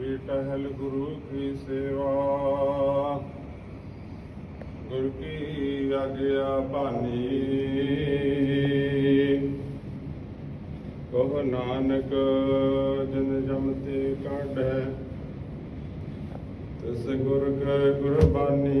ਕੀ ਟਹਿਲ ਗੁਰੂ ਕੀ ਸੇਵਾ ਗੁਰ ਕੀ ਆਗਿਆ ਭਾਨੀ ਕਹ ਨਾਨਕ ਜਨ ਜਮ ਤੇ ਕਾਢੈ ਤਿਸ ਗੁਰ ਕੈ ਗੁਰਬਾਨੀ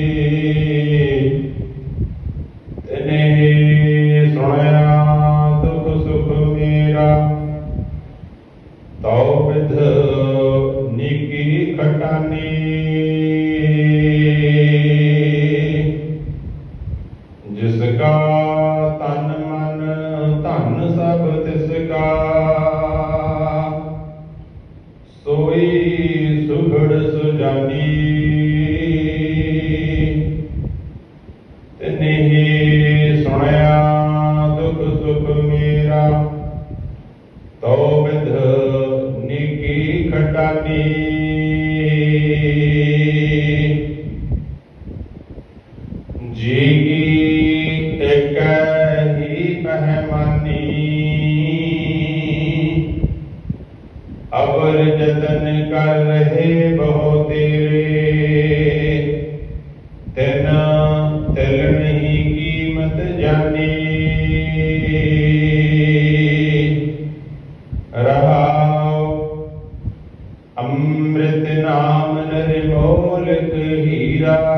ਨੀਕੀ ਖਟਾਨੀ ਜਿਸ ਕਾ ਤਨ ਮਨ ਧਨ ਸਭ ਤਿਸ ਕਾ ਸੋਈ ਸੁਖੜ ਸੁਜਾਨੀ ਕਰ ਰਹੇ ਬਹੁ ਤੇਰੇ। ਤੈਨਾ ਤਿਲ ਨਹੀਂ ਕੀਮਤ ਜਾਣੀ। ਰਹਾਉ ਅੰਮ੍ਰਿਤ ਨਾਮ ਨਿਰਮੋਲਕ ਹੀਰਾ।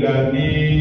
गानी